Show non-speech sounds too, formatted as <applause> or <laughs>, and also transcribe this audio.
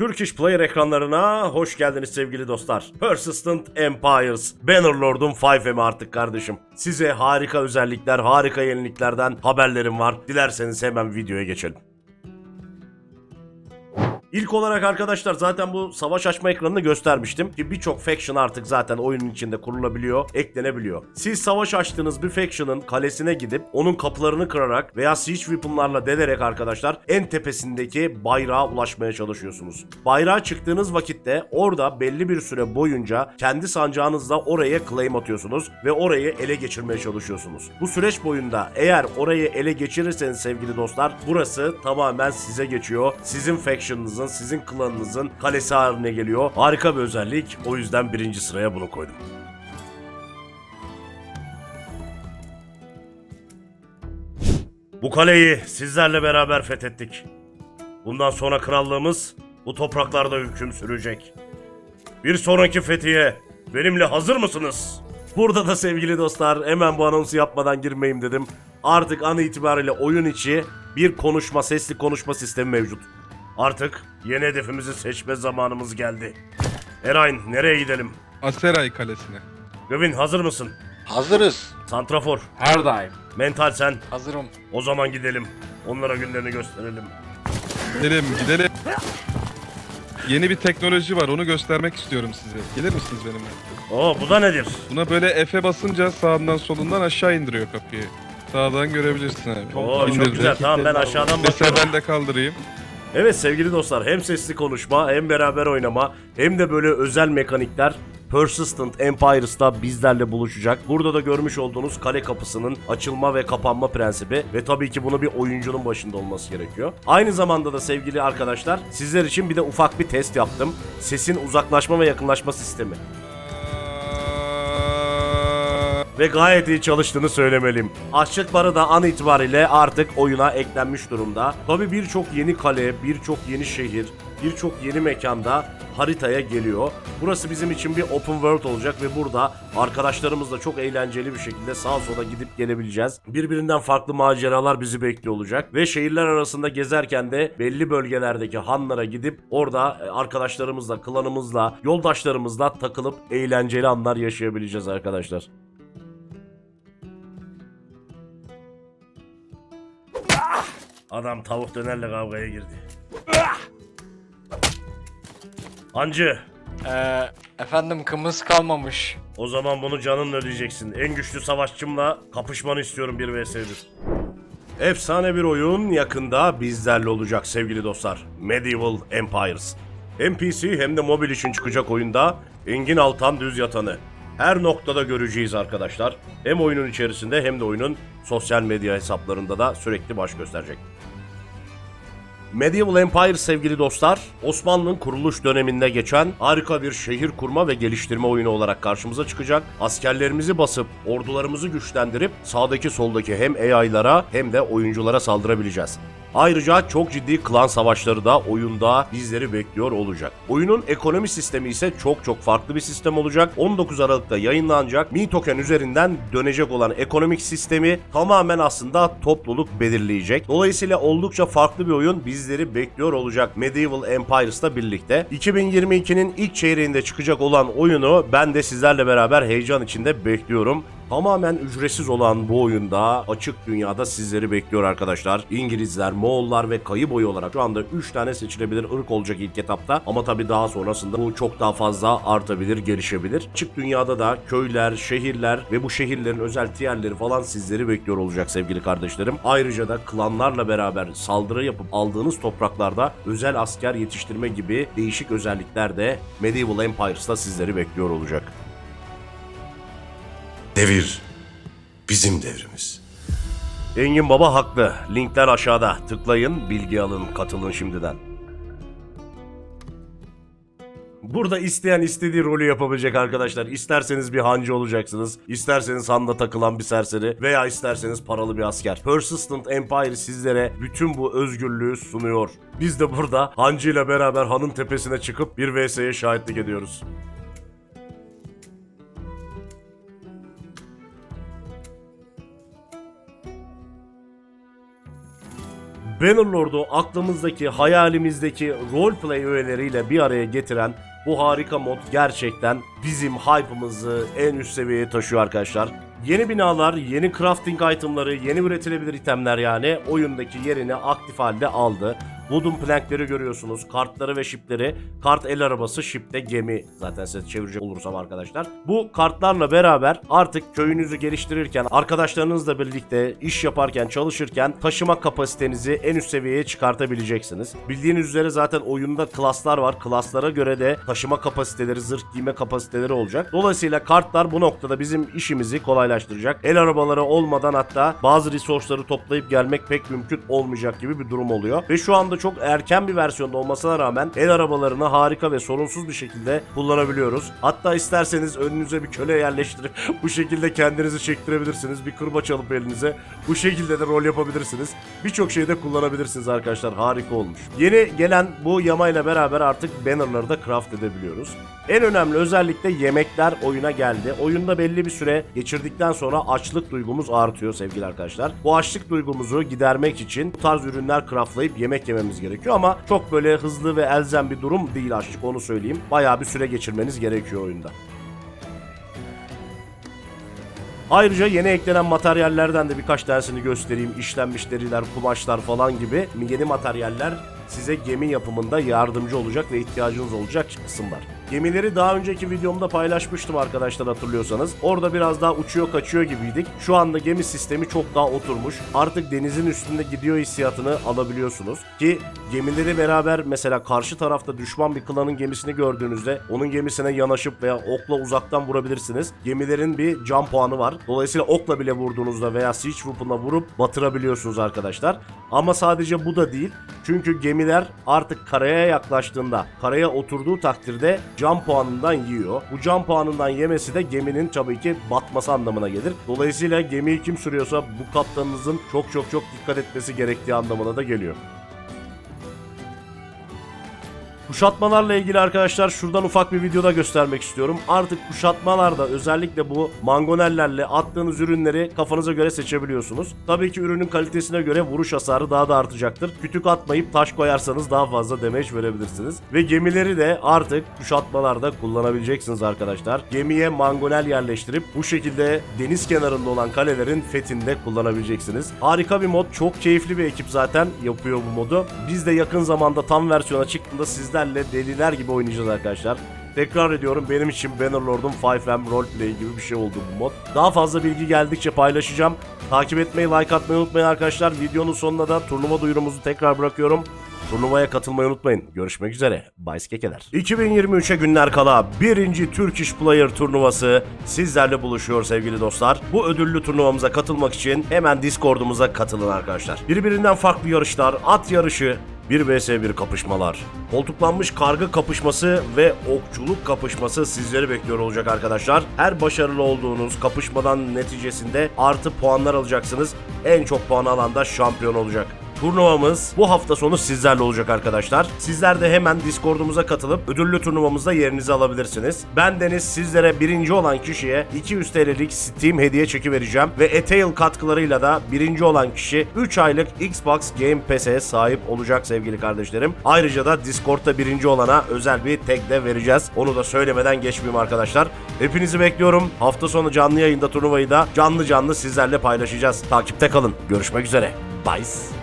Turkish Player ekranlarına hoş geldiniz sevgili dostlar. Persistent Empires, Bannerlord'un 5M'i artık kardeşim. Size harika özellikler, harika yeniliklerden haberlerim var. Dilerseniz hemen videoya geçelim. İlk olarak arkadaşlar zaten bu savaş açma ekranını göstermiştim ki birçok faction artık zaten oyunun içinde kurulabiliyor, eklenebiliyor. Siz savaş açtığınız bir faction'ın kalesine gidip onun kapılarını kırarak veya siege weapon'larla delerek arkadaşlar en tepesindeki bayrağa ulaşmaya çalışıyorsunuz. Bayrağa çıktığınız vakitte orada belli bir süre boyunca kendi sancağınızla oraya claim atıyorsunuz ve orayı ele geçirmeye çalışıyorsunuz. Bu süreç boyunda eğer orayı ele geçirirseniz sevgili dostlar burası tamamen size geçiyor. Sizin faction'ınızın, sizin klanınızın kalesi haline geliyor. Harika bir özellik. O yüzden birinci sıraya bunu koydum. Bu kaleyi sizlerle beraber fethettik. Bundan sonra krallığımız bu topraklarda hüküm sürecek. Bir sonraki fethiye benimle hazır mısınız? Burada da sevgili dostlar hemen bu anonsu yapmadan girmeyeyim dedim. Artık an itibariyle oyun içi bir konuşma, sesli konuşma sistemi mevcut. Artık yeni hedefimizi seçme zamanımız geldi. Erayn nereye gidelim? Aseray Kalesi'ne. Gavin hazır mısın? Hazırız. Santrafor, Her daim. mental sen. Hazırım. O zaman gidelim. Onlara günlerini gösterelim. Gidelim gidelim. Yeni bir teknoloji var onu göstermek istiyorum size. Gelir misiniz benimle? Oo bu da nedir? Buna böyle F'e basınca sağından solundan aşağı indiriyor kapıyı. Sağdan görebilirsin abi. Oo çok İndirdi. güzel. Tamam ben aşağıdan Mesela bakıyorum. ben de kaldırayım. Evet sevgili dostlar hem sesli konuşma hem beraber oynama hem de böyle özel mekanikler Persistent Empires'ta bizlerle buluşacak. Burada da görmüş olduğunuz kale kapısının açılma ve kapanma prensibi ve tabii ki bunu bir oyuncunun başında olması gerekiyor. Aynı zamanda da sevgili arkadaşlar sizler için bir de ufak bir test yaptım. Sesin uzaklaşma ve yakınlaşma sistemi. Ve gayet iyi çalıştığını söylemeliyim. Açlık barı da an itibariyle artık oyuna eklenmiş durumda. Tabi birçok yeni kale, birçok yeni şehir, birçok yeni mekanda haritaya geliyor. Burası bizim için bir open world olacak ve burada arkadaşlarımızla çok eğlenceli bir şekilde sağa sola gidip gelebileceğiz. Birbirinden farklı maceralar bizi bekliyor olacak ve şehirler arasında gezerken de belli bölgelerdeki hanlara gidip orada e, arkadaşlarımızla, klanımızla, yoldaşlarımızla takılıp eğlenceli anlar yaşayabileceğiz arkadaşlar. Adam tavuk dönerle kavgaya girdi. Hancı, Ee, efendim kımız kalmamış. o zaman bunu canınla ödeyeceksin. En güçlü savaşçımla kapışmanı istiyorum bir vs 1. Efsane bir oyun yakında bizlerle olacak sevgili dostlar. Medieval Empires. Hem PC hem de mobil için çıkacak oyunda Engin Altan Düz Yatanı. Her noktada göreceğiz arkadaşlar. Hem oyunun içerisinde hem de oyunun sosyal medya hesaplarında da sürekli baş gösterecek. Medieval Empire sevgili dostlar, Osmanlı'nın kuruluş döneminde geçen harika bir şehir kurma ve geliştirme oyunu olarak karşımıza çıkacak. Askerlerimizi basıp ordularımızı güçlendirip sağdaki soldaki hem AI'lara hem de oyunculara saldırabileceğiz. Ayrıca çok ciddi klan savaşları da oyunda bizleri bekliyor olacak. Oyunun ekonomi sistemi ise çok çok farklı bir sistem olacak. 19 Aralık'ta yayınlanacak. Mi Token üzerinden dönecek olan ekonomik sistemi tamamen aslında topluluk belirleyecek. Dolayısıyla oldukça farklı bir oyun bizleri bekliyor olacak Medieval Empires'la birlikte. 2022'nin ilk çeyreğinde çıkacak olan oyunu ben de sizlerle beraber heyecan içinde bekliyorum. Tamamen ücretsiz olan bu oyunda açık dünyada sizleri bekliyor arkadaşlar. İngilizler, Moğollar ve kayı boyu olarak şu anda 3 tane seçilebilir ırk olacak ilk etapta. Ama tabii daha sonrasında bu çok daha fazla artabilir, gelişebilir. Açık dünyada da köyler, şehirler ve bu şehirlerin özel tiyerleri falan sizleri bekliyor olacak sevgili kardeşlerim. Ayrıca da klanlarla beraber saldırı yapıp aldığınız topraklarda özel asker yetiştirme gibi değişik özellikler de Medieval Empires'ta sizleri bekliyor olacak. Devir bizim devrimiz. Engin Baba haklı. Linkler aşağıda. Tıklayın, bilgi alın, katılın şimdiden. Burada isteyen istediği rolü yapabilecek arkadaşlar. İsterseniz bir hancı olacaksınız. isterseniz handa takılan bir serseri veya isterseniz paralı bir asker. Persistent Empire sizlere bütün bu özgürlüğü sunuyor. Biz de burada hancı ile beraber hanın tepesine çıkıp bir vs'ye şahitlik ediyoruz. Bannerlord'u aklımızdaki, hayalimizdeki roleplay öğeleriyle bir araya getiren bu harika mod gerçekten bizim hype'ımızı en üst seviyeye taşıyor arkadaşlar. Yeni binalar, yeni crafting itemları, yeni üretilebilir itemler yani oyundaki yerini aktif halde aldı. Wooden plankleri görüyorsunuz. Kartları ve shipleri. Kart el arabası, ship de gemi. Zaten size çevirecek olursam arkadaşlar. Bu kartlarla beraber artık köyünüzü geliştirirken, arkadaşlarınızla birlikte iş yaparken, çalışırken taşıma kapasitenizi en üst seviyeye çıkartabileceksiniz. Bildiğiniz üzere zaten oyunda klaslar var. Klaslara göre de taşıma kapasiteleri, zırh giyme kapasiteleri olacak. Dolayısıyla kartlar bu noktada bizim işimizi kolaylaştıracak. El arabaları olmadan hatta bazı resource'ları toplayıp gelmek pek mümkün olmayacak gibi bir durum oluyor. Ve şu anda çok erken bir versiyonda olmasına rağmen el arabalarını harika ve sorunsuz bir şekilde kullanabiliyoruz. Hatta isterseniz önünüze bir köle yerleştirip <laughs> bu şekilde kendinizi çektirebilirsiniz. Bir kırbaç alıp elinize bu şekilde de rol yapabilirsiniz. Birçok şeyde kullanabilirsiniz arkadaşlar. Harika olmuş. Yeni gelen bu yamayla beraber artık bannerları da craft edebiliyoruz. En önemli özellik de yemekler oyuna geldi. Oyunda belli bir süre geçirdikten sonra açlık duygumuz artıyor sevgili arkadaşlar. Bu açlık duygumuzu gidermek için bu tarz ürünler craftlayıp yemek yememiz gerekiyor ama çok böyle hızlı ve elzem bir durum değil açlık onu söyleyeyim. Bayağı bir süre geçirmeniz gerekiyor oyunda. Ayrıca yeni eklenen materyallerden de birkaç tanesini göstereyim. İşlenmiş deriler, kumaşlar falan gibi yeni materyaller size gemi yapımında yardımcı olacak ve ihtiyacınız olacak kısımlar. Gemileri daha önceki videomda paylaşmıştım arkadaşlar hatırlıyorsanız. Orada biraz daha uçuyor kaçıyor gibiydik. Şu anda gemi sistemi çok daha oturmuş. Artık denizin üstünde gidiyor hissiyatını alabiliyorsunuz. Ki gemileri beraber mesela karşı tarafta düşman bir klanın gemisini gördüğünüzde onun gemisine yanaşıp veya okla uzaktan vurabilirsiniz. Gemilerin bir can puanı var. Dolayısıyla okla bile vurduğunuzda veya siege weapon'la vurup batırabiliyorsunuz arkadaşlar. Ama sadece bu da değil. Çünkü gemiler artık karaya yaklaştığında, karaya oturduğu takdirde can puanından yiyor. Bu can puanından yemesi de geminin tabii ki batması anlamına gelir. Dolayısıyla gemiyi kim sürüyorsa bu kaptanınızın çok çok çok dikkat etmesi gerektiği anlamına da geliyor. Kuşatmalarla ilgili arkadaşlar şuradan ufak bir videoda göstermek istiyorum. Artık kuşatmalarda özellikle bu mangonellerle attığınız ürünleri kafanıza göre seçebiliyorsunuz. Tabii ki ürünün kalitesine göre vuruş hasarı daha da artacaktır. Kütük atmayıp taş koyarsanız daha fazla damage verebilirsiniz. Ve gemileri de artık kuşatmalarda kullanabileceksiniz arkadaşlar. Gemiye mangonel yerleştirip bu şekilde deniz kenarında olan kalelerin fethinde kullanabileceksiniz. Harika bir mod. Çok keyifli bir ekip zaten yapıyor bu modu. Biz de yakın zamanda tam versiyona çıktığında sizlerle deliler gibi oynayacağız arkadaşlar. Tekrar ediyorum benim için Bannerlord'un 5M roleplay gibi bir şey oldu bu mod. Daha fazla bilgi geldikçe paylaşacağım. Takip etmeyi, like atmayı unutmayın arkadaşlar. Videonun sonuna da turnuva duyurumuzu tekrar bırakıyorum. Turnuvaya katılmayı unutmayın. Görüşmek üzere. Bay Skekeler. 2023'e günler kala birinci Turkish Player turnuvası sizlerle buluşuyor sevgili dostlar. Bu ödüllü turnuvamıza katılmak için hemen Discord'umuza katılın arkadaşlar. Birbirinden farklı yarışlar, at yarışı, 1 vs 1 kapışmalar, koltuklanmış kargı kapışması ve okçuluk kapışması sizleri bekliyor olacak arkadaşlar. Her başarılı olduğunuz kapışmadan neticesinde artı puanlar alacaksınız. En çok puan alan da şampiyon olacak. Turnuvamız bu hafta sonu sizlerle olacak arkadaşlar. Sizler de hemen Discord'umuza katılıp ödüllü turnuvamızda yerinizi alabilirsiniz. Ben Deniz sizlere birinci olan kişiye 200 TL'lik Steam hediye çeki vereceğim ve Etail katkılarıyla da birinci olan kişi 3 aylık Xbox Game Pass'e sahip olacak sevgili kardeşlerim. Ayrıca da Discord'da birinci olana özel bir tag de vereceğiz. Onu da söylemeden geçmeyeyim arkadaşlar. Hepinizi bekliyorum. Hafta sonu canlı yayında turnuvayı da canlı canlı sizlerle paylaşacağız. Takipte kalın. Görüşmek üzere. Bye.